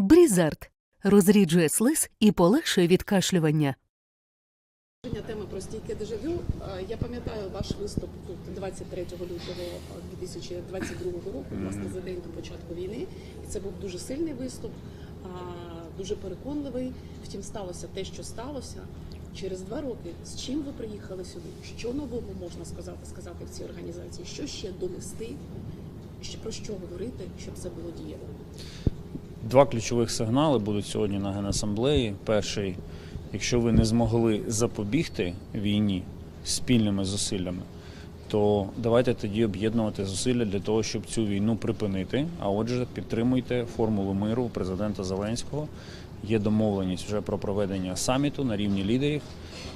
Брізард розріджує слиз і полегшує відкашлювання. Теми про стійке дежавю. Я пам'ятаю ваш виступ тут 23 лютого 2022 року, власне, за день до початку війни. І це був дуже сильний виступ, дуже переконливий. Втім, сталося те, що сталося. Через два роки з чим ви приїхали сюди? Що нового можна сказати, сказати в цій організації? Що ще донести? Про що говорити, щоб це було дієво? Два ключових сигнали будуть сьогодні на Генасамблеї. Перший, якщо ви не змогли запобігти війні спільними зусиллями, то давайте тоді об'єднувати зусилля для того, щоб цю війну припинити. А отже, підтримуйте формулу миру президента Зеленського. Є домовленість вже про проведення саміту на рівні лідерів.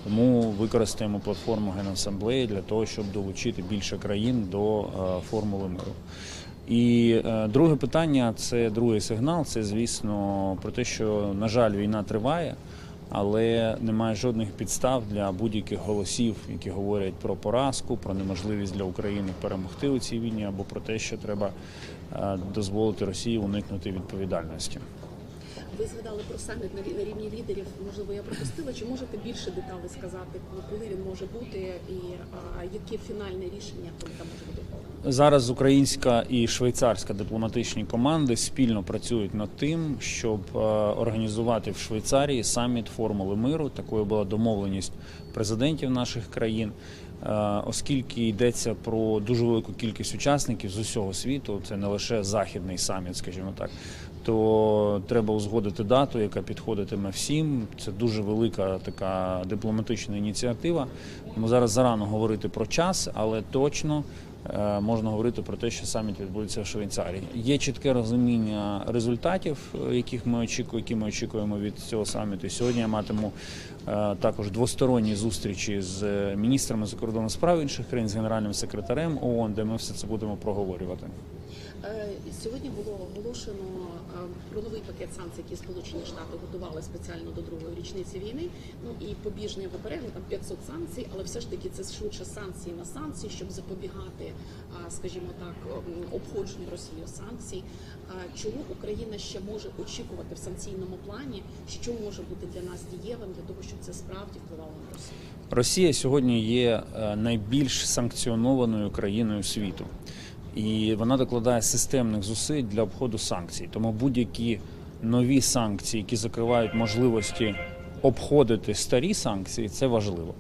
Тому використаємо платформу Генасамблеї для того, щоб долучити більше країн до е, формули миру. І е, друге питання це другий сигнал. Це звісно про те, що на жаль, війна триває, але немає жодних підстав для будь-яких голосів, які говорять про поразку, про неможливість для України перемогти у цій війні, або про те, що треба е, дозволити Росії уникнути відповідальності. Ви згадали про саміт на рівні лідерів. Можливо, я пропустила. Чи можете більше деталей сказати, коли він може бути, і а, яке фінальне рішення там може бути? Зараз українська і швейцарська дипломатичні команди спільно працюють над тим, щоб е, організувати в Швейцарії саміт формули миру. Такою була домовленість президентів наших країн. Е, Оскільки йдеться про дуже велику кількість учасників з усього світу, це не лише західний саміт, скажімо так, то треба узгодити дату, яка підходитиме всім. Це дуже велика така дипломатична ініціатива. Тому зараз зарано говорити про час, але точно е, можна говорити про те, що саміт відбудеться в Швейцарії. Є чітке розуміння результатів, е, яких ми очікуємо, які ми очікуємо від цього саміту. Сьогодні я матиму е, також двосторонні зустрічі з міністрами закордонних справ інших країн, з генеральним секретарем ООН, де ми все це будемо проговорювати. Е, Сьогодні було оголошено е, про новий пакет санкцій, які Сполучені Штати готували спеціально до другої річниці війни. Ну і побіжний попередньо там 500 санкцій, але все ж таки це швидше санкції на санкції, щоб запобігати, скажімо так, обходженню Росією санкцій. Чого Україна ще може очікувати в санкційному плані? Що може бути для нас дієвим для того, щоб це справді впливало на Росію? Росія сьогодні є е, найбільш санкціонованою країною світу, і вона докладає системних зусиль для обходу санкцій. Тому будь-які нові санкції, які закривають можливості обходити старі санкції, це важливо.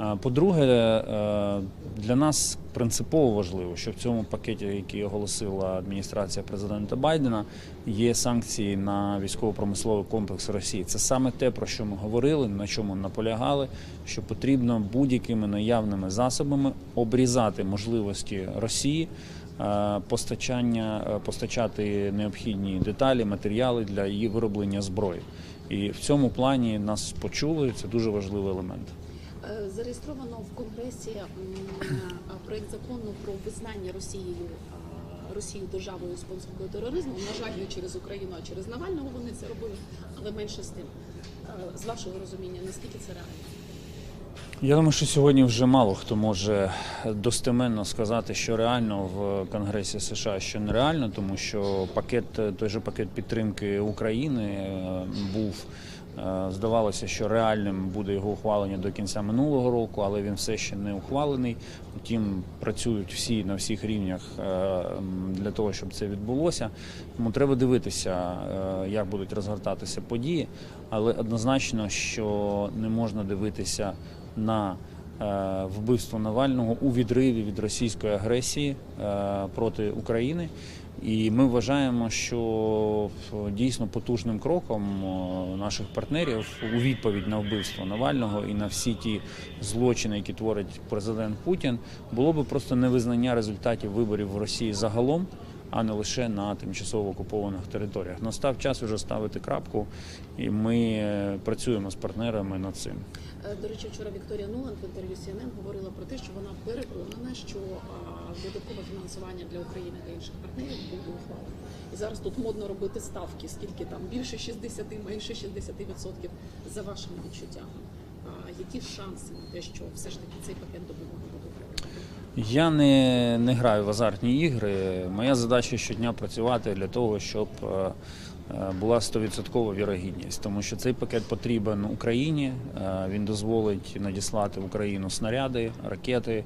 Е, По-друге, е, для нас принципово важливо, що в цьому пакеті, який оголосила адміністрація президента Байдена, є санкції на військово-промисловий комплекс Росії. Це саме те, про що ми говорили, на чому наполягали, що потрібно будь-якими наявними засобами обрізати можливості Росії. е, Постачання постачати необхідні деталі, матеріали для її вироблення зброї, і в цьому плані нас почули. Це дуже важливий елемент. Е, Зареєстровано в Конгресі проєкт проект закону про визнання Росією Росії Росію державою спонсоркою тероризму. На жаль, не через Україну, а через Навального вони це робили, але менше з тим. Е, З вашого розуміння, наскільки це реально? Я думаю, що сьогодні вже мало хто може достеменно сказати, що реально в Конгресі США, що нереально, тому що пакет той же пакет підтримки України е, був. е, Здавалося, що реальним буде його ухвалення до кінця минулого року, але він все ще не ухвалений. Втім, працюють всі на всіх рівнях е, для того, щоб це відбулося. Тому треба дивитися, як будуть розгортатися події, але однозначно, що не можна дивитися на е, вбивство Навального у відриві від російської агресії е, проти України. І ми вважаємо, що дійсно потужним кроком е, наших партнерів у відповідь на вбивство Навального і на всі ті злочини, які творить президент Путін, було би просто невизнання результатів виборів в Росії загалом, а не лише на тимчасово окупованих територіях. Настав час вже ставити крапку, і ми е, працюємо з партнерами над цим. Е, До речі, вчора Вікторія Нуланд в інтерв'ю CNN говорила про те, що вона переконана, що додаткове фінансування для України та інших партнерів буде ухвалено. І зараз тут модно робити ставки, скільки там більше 60, менше 60%. За вашими відчуттями, які шанси на те, що все ж таки цей пакет допомоги буде? Я не, не граю в азартні ігри. Моя задача щодня працювати для того, щоб е, була 100% вірогідність, тому що цей пакет потрібен Україні. е, Він дозволить надіслати в Україну снаряди, ракети,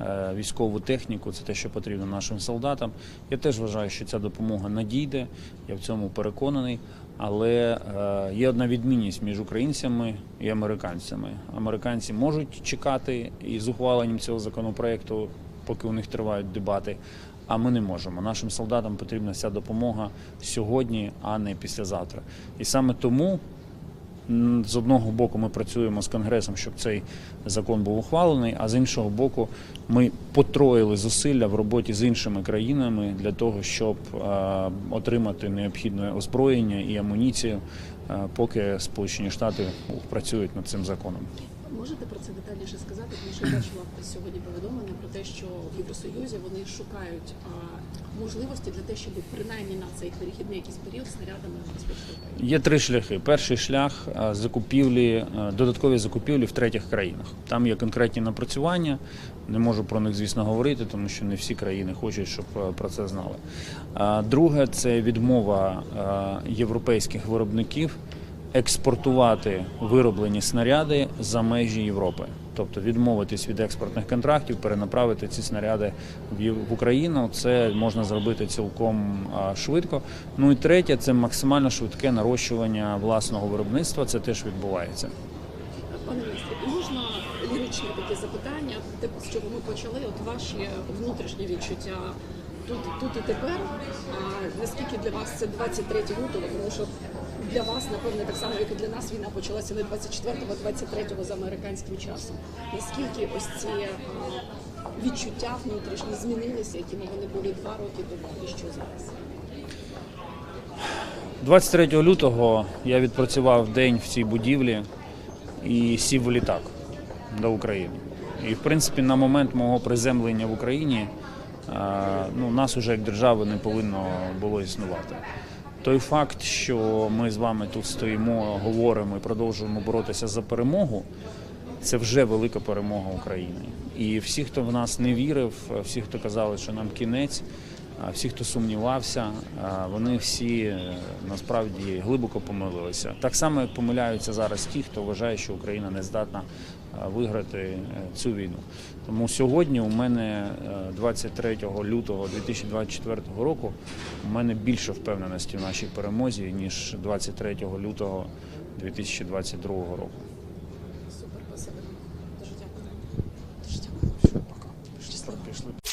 е, військову техніку. Це те, що потрібно нашим солдатам. Я теж вважаю, що ця допомога надійде. Я в цьому переконаний. Але е, є одна відмінність між українцями і американцями. Американці можуть чекати із ухваленням цього законопроекту, поки у них тривають дебати. А ми не можемо. Нашим солдатам потрібна ця допомога сьогодні, а не післязавтра. І саме тому з одного боку ми працюємо з конгресом, щоб цей закон був ухвалений, а з іншого боку, ми потроїли зусилля в роботі з іншими країнами для того, щоб е, отримати необхідне озброєння і амуніцію, е, поки Сполучені Штати працюють над цим законом. Можете про це детальніше сказати, тому що я бачила сьогодні повідомлення про те, що в Євросоюзі вони шукають можливості для того, щоб принаймні на цей перехідний якийсь період снарядами забезпечити Є три шляхи. Перший шлях закупівлі, додаткові закупівлі в третіх країнах. Там є конкретні напрацювання. Не можу про них, звісно, говорити, тому що не всі країни хочуть, щоб про це знали. А Друге це відмова європейських виробників експортувати вироблені снаряди за межі Європи. Тобто відмовитись від експортних контрактів, перенаправити ці снаряди в Україну. Це можна зробити цілком швидко. Ну і третє це максимально швидке нарощування власного виробництва. Це теж відбувається. Пане міністре, можна ліричне таке запитання, типу, з чого ми почали, от ваші внутрішні відчуття тут, тут і тепер. А наскільки для вас це 23 лютого, тому що для вас, напевне, так само, як і для нас, війна почалася не 24-го, а 23-го за американським часом. Наскільки ось ці відчуття внутрішні змінилися, якими вони були два роки тому, і що зараз? 23 лютого я відпрацював день в цій будівлі і сів в літак до України. І в принципі на момент мого приземлення в Україні ну, нас уже як держави не повинно було існувати. Той факт, що ми з вами тут стоїмо, говоримо і продовжуємо боротися за перемогу, це вже велика перемога України. І всі, хто в нас не вірив, всі, хто казали, що нам кінець, всі, хто сумнівався, вони всі е, насправді глибоко помилилися. Так само, як помиляються зараз ті, хто вважає, що Україна не здатна виграти е, цю війну. Тому сьогодні у мене е, 23 лютого 2024 року у мене більше впевненості в нашій перемозі, ніж 23 лютого 2022 року. Супер, спасибо. Дуже дякую. Дуже дякую. Пока. Пішли.